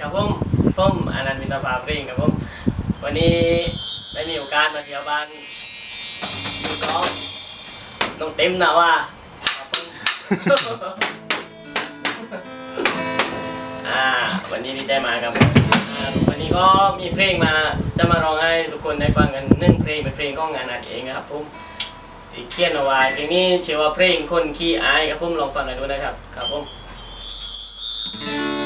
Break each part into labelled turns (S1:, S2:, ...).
S1: กับผมผมอนันต์มินทภาพริงกับผมวันนี้ได้มีโอกาสมาเที่ยวบ้านลูกน้องน้องเต็มนะว่าครับผมอ่าวันนี้ดีใจมากครับผมวันนี้ก็มีเพลงมาจะมาร้องให้ทุกคนได้ฟังกันหนึ่งเพลงเป็นเพลงของงานอัดเองนะครับผมที่เขียนเอาไว้เพลงนี้ชื่อว่าเพลงคนขี้อายครับผมลองฟังกันดูนะครับครับผม Thank you.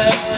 S1: Yeah.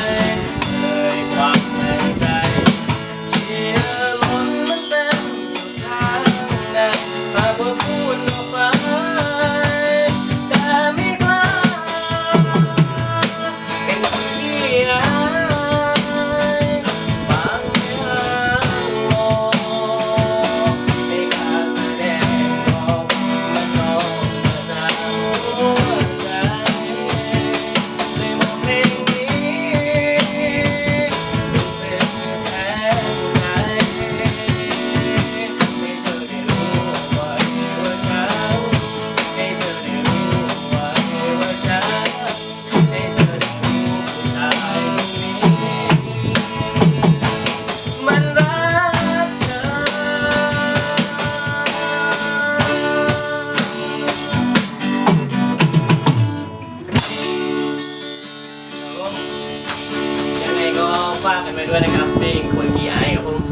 S1: ฝากกันไปด้วยนะครับเพลงคนกีไอครับผม